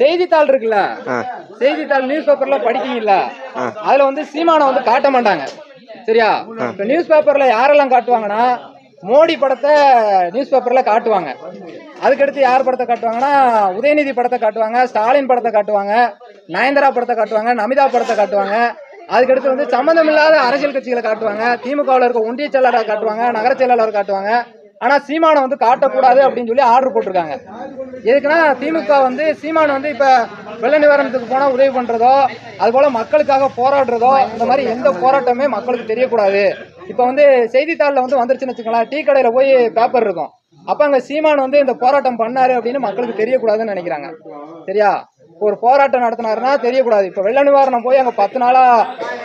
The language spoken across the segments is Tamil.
செய்தித்தாள் இருக்குல்ல? செய்தித்தாள் நியூஸ் பேப்பர்ல படிக்கீங்கல்ல அதுல வந்து சீமானை வந்து காட்ட மாட்டாங்க. சரியா? இப்ப நியூஸ் பேப்பர்ல யாரெல்லாம் காட்டுவாங்கன்னா மோடி படத்தை நியூஸ் பேப்பர்ல காட்டுவாங்க. அதுக்கடுத்து யார் படத்தை காட்டுவாங்கன்னா உதயநிதி படத்தை காட்டுவாங்க ஸ்டாலின் படத்தை காட்டுவாங்க நயன்தாரா படத்தை காட்டுவாங்க நமிதா படத்தை காட்டுவாங்க. அதுக்கடுத்து வந்து சம்மந்தமில்லாத அரசியல் கட்சிகளை காட்டுவாங்க. திமுகவில் இருக்க ஒன்றிய செயலாளரை காட்டுவாங்க நகர செயலாளர் காட்டுவாங்க. ஆனா சீமானை வந்து காட்டக்கூடாது அப்படின்னு சொல்லி ஆர்டர் போட்டிருக்காங்க. எதுக்குன்னா திமுக வந்து சீமான் வந்து இப்ப வெள்ள நிவாரணத்துக்கு போனா உதவி பண்றதோ அது போல மக்களுக்காக போராடுறதோ இந்த மாதிரி எந்த போராட்டமே மக்களுக்கு தெரியக்கூடாது. இப்ப வந்து செய்தித்தாளில் வந்து வந்துருச்சுன்னு வச்சுக்கலாம் டீ கடையில போய் பேப்பர் இருக்கும். அப்ப அங்க சீமான் வந்து இந்த போராட்டம் பண்ணாரு அப்படின்னு மக்களுக்கு தெரியக்கூடாதுன்னு நினைக்கிறாங்க. சரியா? ஒரு போராட்டம் நடத்தினாருன்னா தெரியக்கூடாது. இப்ப வெள்ள நிவாரணம் போய் அங்க பத்து நாளா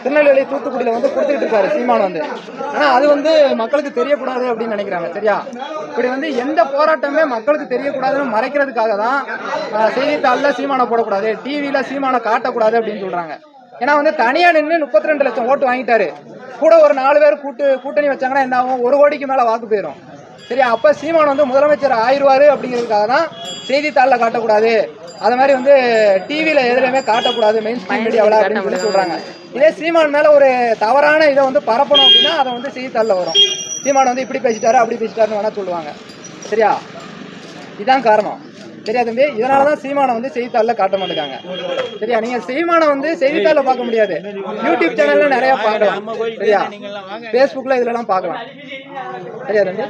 திருநெல்வேலி தூத்துக்குடியில் வந்து கொடுத்துட்டு இருக்காரு சீமான் வந்து. ஆனால் அது வந்து மக்களுக்கு தெரியக்கூடாது அப்படின்னு நினைக்கிறாங்க சரியா? இப்படி வந்து எந்த போராட்டமே மக்களுக்கு தெரியக்கூடாதுன்னு மறைக்கிறதுக்காக தான் செய்தித்தாளில் சீமானை போடக்கூடாது டிவியில் சீமானை காட்டக்கூடாது அப்படின்னு சொல்கிறாங்க ஏன்னா வந்து தனியாக நின்று முப்பத்தி ரெண்டு லட்சம் ஓட்டு வாங்கிட்டாரு. கூட ஒரு நாலு பேர் கூட்டு கூட்டணி வச்சாங்கன்னா என்ன ஆகும்? ஒரு கோடிக்கு மேலே வாக்கு போயிடும் சரி அப்போ சீமான் வந்து முதலமைச்சர் ஆயிடுவார் அப்படிங்கிறதுக்காக தான் செய்தித்தாளில் காட்டக்கூடாது. அது மாதிரி வந்து டிவியில் எதுலையுமே காட்டக்கூடாது மெயின் ஸ்ட்ரீம் மீடியாவில் அப்படின்னு சொல்லி சொல்கிறாங்க இதே சீமான் மேல ஒரு தவறான இதை வந்து பரப்பணும் அப்படின்னா அதை வந்து செய்தித்தாளில் வரும். சீமான் வந்து இப்படி பேசிட்டாரு அப்படி பேசிட்டாருன்னு வேணா சொல்லுவாங்க. சரியா? இதுதான் காரணம். சரியா தம்பி? இதனால தான் சீமானை வந்து செய்தித்தாளில் காட்ட மாட்டேங்காங்க. சரியா? நீங்க சீமானை வந்து செய்தித்தாளில் பார்க்க முடியாது. யூடியூப் சேனல்ல நிறைய பார்க்கலாம். சரியா? ஃபேஸ்புக்கில் இதுலலாம் பார்க்கலாம். சரியா தம்பி?